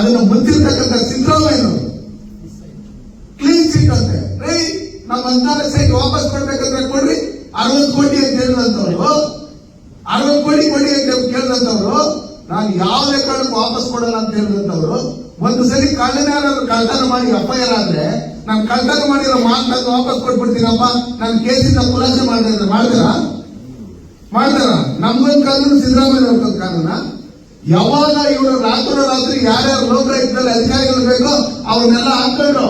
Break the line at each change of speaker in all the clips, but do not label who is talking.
ಅದನ್ನ ಮುಂಚಿರ್ತಕ್ಕಂಥ Siddaramaiah clean chit ಅಂತೆ. ರೈ ನಮ್ಮ ಹದಿನಾಲ್ಕು ಸೈಟ್ ವಾಪಸ್ ಕೊಡ್ಬೇಕಂದ್ರೆ ಕೊಡ್ರಿ. ಅರವತ್ತು ಕೋಟಿ ಅಂತ ಹೇಳಿದಂತವ್ರು ಅರವತ್ತು ಕೋಟಿ ಕೊಡಿ ಅಂತ ಕೇಳಿದಂತವ್ರು ನಾನು ಯಾವುದೇ ಕಾರಣಕ್ಕೂ ವಾಪಸ್ ಕೊಡಲ್ಲ ಅಂತ ಹೇಳಿದಂತವ್ರು ಒಂದು ಸರಿ ಕಳ್ಳನ ಯಾರಾದ್ರೂ ಕಳ್ತನ ಮಾಡಿ ಅಪ್ಪ ಐ ನಾನು ಕಳ್ತನ ಮಾಡಿರೋ ಮಾತು ವಾಪಸ್ ಕೊಟ್ಬಿಡ್ತೀನಪ್ಪ. ನಾನು ಕೇಸಿಂದ ಖುಲಾಸೆ ಮಾಡಿದ್ರೆ ಮಾಡ್ತೀರಾ? ಮಾಡ್ತಾರ? ನಮ್ಮ ಕಾನೂನು ಸಿದ್ದರಾಮಯ್ಯ ಅವ್ರಿಗೊಂದು ಕಾನೂನ? ಯಾವಾಗ ಇವರು ರಾತ್ರಿ ರಾತ್ರಿ ಯಾರ್ಯಾರು ಲೋಕಾಯುಕ್ತದಲ್ಲಿ ಅಧಿಕಾರಿಗಳು ಬೇಕೋ ಅವ್ರನ್ನೆಲ್ಲ ಹಾಕೊಂಡು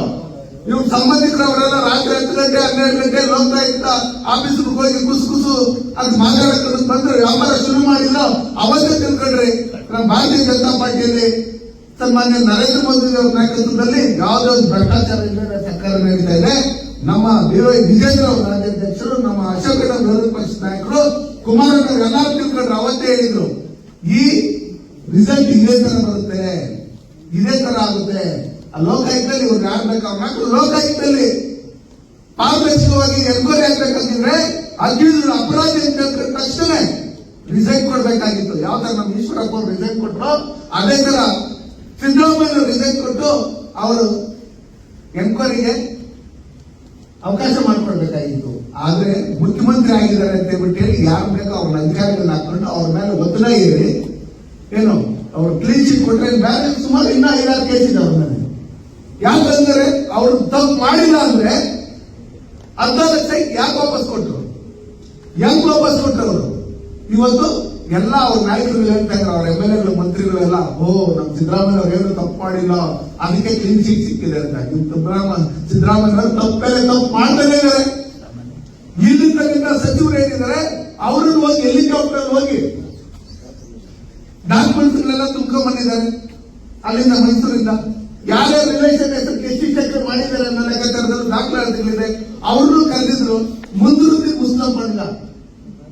ಇವ್ರ ಸಂಬಂಧಿಕರವರೆಲ್ಲ ರಾತ್ರಿ ಹತ್ತು ಗಂಟೆ, ಹನ್ನೆರಡು ಗಂಟೆ ಲೋಕಾಯುಕ್ತ ಆಫೀಸ್ಗೆ ಹೋಗಿ ಕುಸು ಕುಸು ಅದು ಮಾತಾಡಕ್ಕೆ ಬಂದ್ರೆ, ವ್ಯಾಪಾರ ಶುರು ಮಾಡಿಲ್ಲ ಅವತ್ತೇ ತಿಳ್ಕೊಂಡ್ರಿ ನಮ್ಮ ಭಾರತೀಯ ಜನತಾ ಪಾರ್ಟಿಯಲ್ಲಿ ಸನ್ಮಾನ್ಯ ನರೇಂದ್ರ ಮೋದಿ ಅವರ ನಾಯಕತ್ವದಲ್ಲಿ ಯಾವುದೇ ಒಂದು ಭ್ರಷ್ಟಾಚಾರ ಇಲ್ಲದೆ ಸರ್ಕಾರ ನಡೀತಾ ಇದೆ. ನಮ್ಮ ಬಿವೈ ವಿಜೇಂದ್ರ ಅವರ ರಾಜ್ಯಾಧ್ಯಕ್ಷರು, ನಮ್ಮ ಅಶೋಕ ವಿರೋಧ ಪಕ್ಷದ ನಾಯಕರು ಎಲ್ಲರೂ ತಿಳ್ಕೊಂಡ್ರು, ಅವತ್ತೇ ಹೇಳಿದ್ರು. ಈ ರಿಸಲ್ಟ್ ಇದೇ ತರ ಬರುತ್ತೆ. ಇದೇ ತರ ಆಗುತ್ತೆ. ಆ ಲೋಕಾಯುಕ್ತದಲ್ಲಿ ಇವ್ರು ಯಾರು ಬೇಕು ಅವ್ರು ಹಾಕಿದ್ರು ಲೋಕಾಯುಕ್ತದಲ್ಲಿ ಪಾರದರ್ಶಕವಾಗಿ ಎನ್ಕ್ವೈರಿ ಆಗ್ಬೇಕಂತಿದ್ರೆ ಅಕ್ಯೂಸ್ ಅಪರಾಧಿ ತಕ್ಷಣ ರಿಸೈನ್ ಕೊಡ್ಬೇಕಾಗಿತ್ತು. ಯಾವ ತರ ನಮ್ಮ ಈಶ್ವರಪ್ಪ ಅವರು ಕೊಟ್ಟರು ಅದೇ ತರ ಸಿದ್ದರಾಮಯ್ಯ ರಿಸೈನ್ ಕೊಟ್ಟು ಅವರು ಎನ್ಕ್ವೈರಿಗೆ ಅವಕಾಶ ಮಾಡ್ಕೊಳ್ಬೇಕಾಗಿತ್ತು ಆದ್ರೆ ಮುಖ್ಯಮಂತ್ರಿ ಆಗಿದ್ದಾರೆ ಅಂತ ಹೇಳ್ಬಿಟ್ಟು ಹೇಳಿ ಯಾರು ಬೇಕೋ ಅವ್ರನ್ನ ಅಧಿಕಾರಿಗಳನ್ನ ಹಾಕೊಂಡು ಅವ್ರ ಮೇಲೆ ಒತ್ತಡ ಏರಿ ಏನು, ಅವರು ಕ್ಲೀನ್ ಶೀಟ್ ಕೊಟ್ಟರೆ ಬೇರೆ ಸುಮಾರು ಇನ್ನೂ ಐದಾರು ಕೇಸ್ ಇದೆ ಅವ್ರ ಮೇಲೆ ಯಾಕಂದ್ರೆ ಅವರು ತಪ್ಪು ಮಾಡಿಲ್ಲ ಅಂದ್ರೆ ಅರ್ಧ ಸೈಟ್ ಯಾಕೆ ವಾಪಸ್ ಕೊಟ್ಟರು ಹೆಂಗ್ ವಾಪಸ್ ಕೊಟ್ಟರು ಅವರು? ಇವತ್ತು ಎಲ್ಲ ಅವ್ರ ನಾಯಕರು ಹೇಳ್ತಾ ಇದ್ರು, ಅವ್ರ ಎಂ ಎಲ್ ಎಗಳು ಮಂತ್ರಿಗಳೆಲ್ಲ, ಓ, ನಮ್ ಸಿದ್ದರಾಮಯ್ಯ ಅವ್ರು ಏನು ತಪ್ಪು ಮಾಡಿಲ್ಲ, ಅದಕ್ಕೆ ಕ್ಲೀನ್ ಶೀಟ್ ಸಿಕ್ಕಿದೆ ಅಂತ. ಇವ್ ಸಿದ್ದರಾಮಯ್ಯ ಸಿದ್ದರಾಮಯ್ಯ ತಪ್ಪೇ ತಪ್ಪು ಮಾಡ್ತಾನೆ ಇದ್ದಾರೆ. ಇಲ್ಲಿರ್ತಕ್ಕಂಥ ಸಚಿವರು ಏನಿದ್ದಾರೆ, ಅವ್ರನ್ನ ಹೋಗಿ ಹೆಲಿಕಾಪ್ಟರ್ ಹೋಗಿ ಡಾಕ್ಯುಮೆಂಟ್ಸ್ಗಳೆಲ್ಲ ತುಂಬ್ಕೊಂಡ್ ಬಂದಿದ್ದಾರೆ. ಅಲ್ಲಿಂದ ಮೈಸೂರಿಂದ ಯಾರ್ಯಾರ ರಿಲೇಷನ್ ಹೆಸರು ಎಷ್ಟು ಮಾಡಿದ್ದಾರೆ ಅನ್ನೋ ಲೆಕ್ಕಾಚಾರದಲ್ಲಿ ದಾಖಲಾತಿಗಳಿದೆ ಅವ್ರನ್ನೂ ಕರೆದಿದ್ರು ಮುಂದಿರುತ್ತಿ ಮುಸ್ಲಿಂ ಬಂದ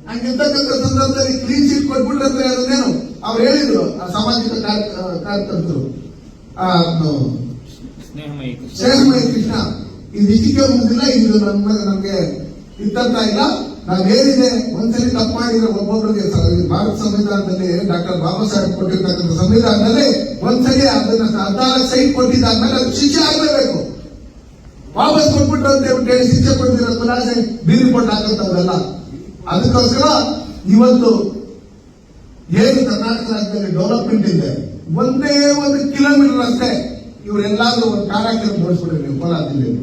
ಹಂಗಿರ್ತಕ್ಕಂಥ ಸಂದರ್ಭದಲ್ಲಿ ಕ್ಲೀನ್ ಶೀಟ್ ಕೊಟ್ಬಿಟ್ರೆ ಅದನ್ನೇನು? ಅವ್ರು ಹೇಳಿದ್ರು ಆ ಸಾಮಾಜಿಕ ಕಾರ್ಯ- ಕಾರ್ಯಕರ್ತರು.
ಸ್ನೇಹಮಯಿ ಕೃಷ್ಣ.
ಇದು ಇದಕ್ಕೆ ಮುಂದಿಲ್ಲ ಇದು ನಮ್ಮ ನಮಗೆ ಇದ್ದಂತ ಇಲ್ಲ. ನಾವೇನಿದೆ? ಒಂದ್ಸಲಿ ತಪ್ಪು ಮಾಡಿದ್ರೆ ಒಬ್ಬೊಬ್ಬರಿಗೆ ಭಾರತ ಸಂವಿಧಾನದಲ್ಲಿ ಡಾಕ್ಟರ್ ಬಾಬಾ ಸಾಹೇಬ್ ಕೊಟ್ಟಿರ್ತಕ್ಕಂಥ ಸಂವಿಧಾನದಲ್ಲಿ ಒಂದ್ಸಲಿ ಅದನ್ನ ಹದಿನಾಲ್ಕು ಸೈಟ್ ಕೊಟ್ಟಿದ್ದಾದ್ಮೇಲೆ ಅದು ಶಿಕ್ಷೆ ಆಗಲೇಬೇಕು. ವಾಪಸ್ ಕೊಟ್ಬಿಟ್ಟು ಅಂತ ಹೇಳಿ ಶಿಕ್ಷೆ ಕೊಡ್ತಿರೋ ಖುಲಾಸೆ ಬೀದಿ ಕೊಟ್ಟು ಹಾಕಂತವ್ರೆಲ್ಲ. ಅದಕ್ಕೋಸ್ಕರ ಇವತ್ತು ಏನು ಕರ್ನಾಟಕ ರಾಜ್ಯದಲ್ಲಿ ಡೆವಲಪ್ಮೆಂಟ್ ಇದೆ. ಒಂದೇ ಒಂದು ಕಿಲೋಮೀಟರ್ ಅಷ್ಟೇ ಇವರೆಲ್ಲಾದ್ರೂ ಒಂದು ಕಾರ್ಯಕ್ರಮ ನೋಡಿಸ್ಬಿಡ್ರಿ ನೀವು ಕೋಲಾರ ಜಿಲ್ಲೆಯಲ್ಲಿ.